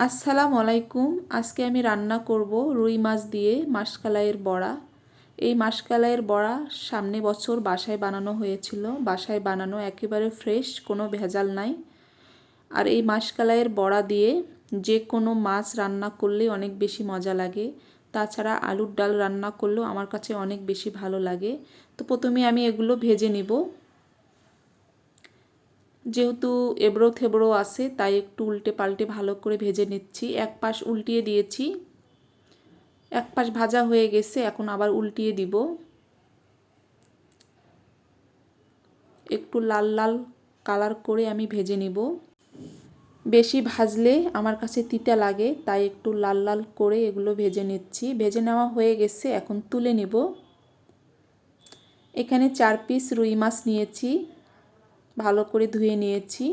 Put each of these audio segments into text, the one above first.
আসসালামু আলাইকুম। আজকে আমি রান্না করব রুই মাছ দিয়ে মাসকালাইয়ের বড়া। এই মাসকালাইয়ের বড়া সামনে বছর বাসায় বানানো হয়েছিল। বাসায় বানানো একেবারে ফ্রেশ, কোনো ভেজাল নাই। আর এই মাসকালাইয়ের বড়া দিয়ে যে কোনো মাছ রান্না করলেই অনেক বেশি মজা লাগে। তাছাড়া আলুর ডাল রান্না করলেও আমার কাছে অনেক বেশি ভালো লাগে। তো প্রথমে আমি এগুলো ভেজে নিব। যেহেতু এবড়ো থেবড়ো আছে, তাই একটু উল্টে পাল্টে ভালো করে ভেজে নিচ্ছি। এক পাশ উল্টিয়ে দিয়েছি। এক পাশ ভাজা হয়ে গেছে, এখন আবার উল্টিয়ে দিব। একটু লাল লাল কালার করে আমি ভেজে নিব। বেশি ভাজলে আমার কাছে তিতা লাগে, তাই একটু লাল লাল করে এগুলো ভেজে নিচ্ছি। ভেজে নেওয়া হয়ে গেছে, এখন তুলে নিব। এখানে চার পিস রুই মাছ নিয়েছি। ভালো করে ধুয়ে নিয়েছি।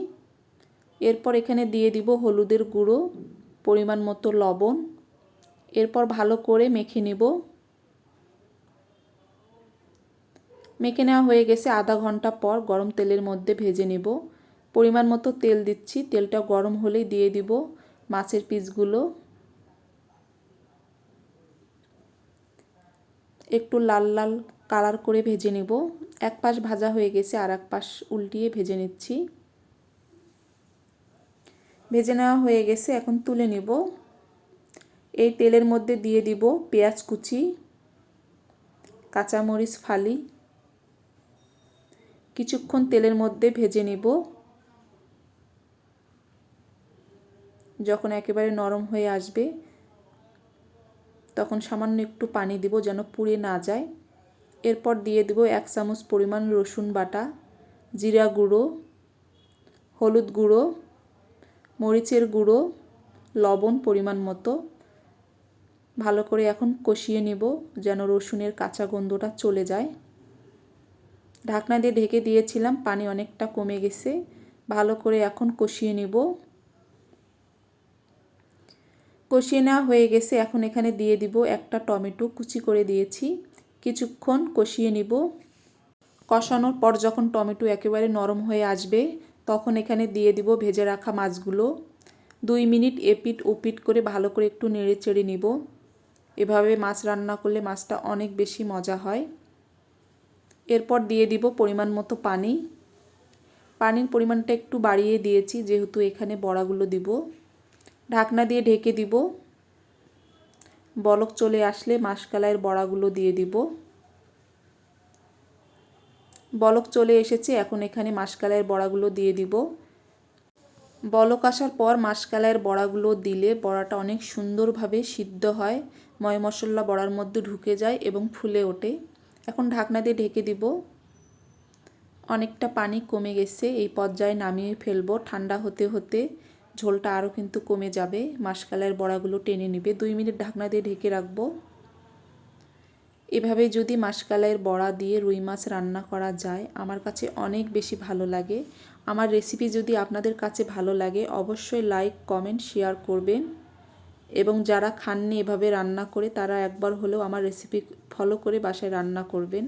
এরপর এখানে দিয়ে দিব হলুদের গুঁড়ো, পরিমাণ মতো লবণ। এরপর ভালো করে মেখে নেব। মেখে নেওয়া হয়ে গেছে আধা ঘণ্টা পর গরম তেলের মধ্যে ভেজে নেব। পরিমাণ মতো তেল দিচ্ছি, তেলটা গরম হলেই দিয়ে দিব মাছের পিসগুলো। একটু লাল লাল কালার করে ভেজে নেব। এক পাশ ভাজা হয়ে গেছে, আর এক পাশ উল্টিয়ে ভেজে নিচ্ছি। ভেজে নেওয়া হয়ে গেছে, এখন তুলে নেব। এই তেলের মধ্যে দিয়ে দিব পেঁয়াজ কুচি, কাঁচামরিচ ফালি। কিছুক্ষণ তেলের মধ্যে ভেজে নেব। যখন একেবারে নরম হয়ে আসবে, তখন সামান্য একটু পানি দিব যেন পুড়ে না যায়। এরপর দিয়ে দেবো এক চামচ পরিমাণ রসুন বাটা, জিরা গুঁড়ো, হলুদ গুঁড়ো, মরিচের গুঁড়ো, লবণ পরিমাণ মতো। ভালো করে এখন কষিয়ে নেব যেন রসুনের কাঁচা গন্ধটা চলে যায়। ঢাকনা দিয়ে ঢেকে দিয়েছিলাম, পানি অনেকটা কমে গেছে। ভালো করে এখন কষিয়ে নেব। কষিয়ে নেওয়া হয়ে গেছে, এখন এখানে দিয়ে দিব একটা টমেটো কুচি করে দিয়েছি। কিছুক্ষণ কষিয়ে নিব। কষানোর পর যখন টমেটো একেবারে নরম হয়ে আসবে, তখন এখানে দিয়ে দিব ভেজে রাখা মাছগুলো। দুই মিনিট এপিট ওপিট করে ভালো করে একটু নেড়ে চেড়ে নিব। এভাবে মাছ রান্না করলে মাছটা অনেক বেশি মজা হয়। এরপর দিয়ে দিব পরিমাণ মতো পানি। পানির পরিমাণটা একটু বাড়িয়ে দিয়েছি, যেহেতু এখানে বড়াগুলো দিব। ঢাকনা দিয়ে ঢেকে দিব। বলক চলে আসলে মাসকালাইয়ের বড়াগুলো দিয়ে দিব। বলক চলে এসেছে, এখন এখানে মাসকালাইয়ের বড়াগুলো দিয়ে দিব। বলক আসার পর মাসকালাইয়ের বড়াগুলো দিলে বড়াটা অনেক সুন্দরভাবে সিদ্ধ হয় ময় মশলা বড়ার মধ্যে ঢুকে যায় এবং ফুলে ওঠে। এখন ঢাকনা দিয়ে ঢেকে দিব। অনেকটা পানি কমে গেছে, এই পর্যায়ে নামিয়ে ফেলব। ঠান্ডা হতে হতে ঝোলটা আরও কিন্তু কমে যাবে। মাসকালের বড়াগুলো টেনে নেবে। দুই মিনিট ঢাকনা দিয়ে ঢেকে রাখব। এভাবে যদি মাসকালের বড়া দিয়ে রুই মাছ রান্না করা যায়, আমার কাছে অনেক বেশি ভালো লাগে। আমার রেসিপি যদি আপনাদের কাছে ভালো লাগে, অবশ্যই লাইক, কমেন্ট, শেয়ার করবেন। এবং যারা খাননি এভাবে রান্না করে, তারা একবার হলেও আমার রেসিপি ফলো করে বাসায় রান্না করবেন।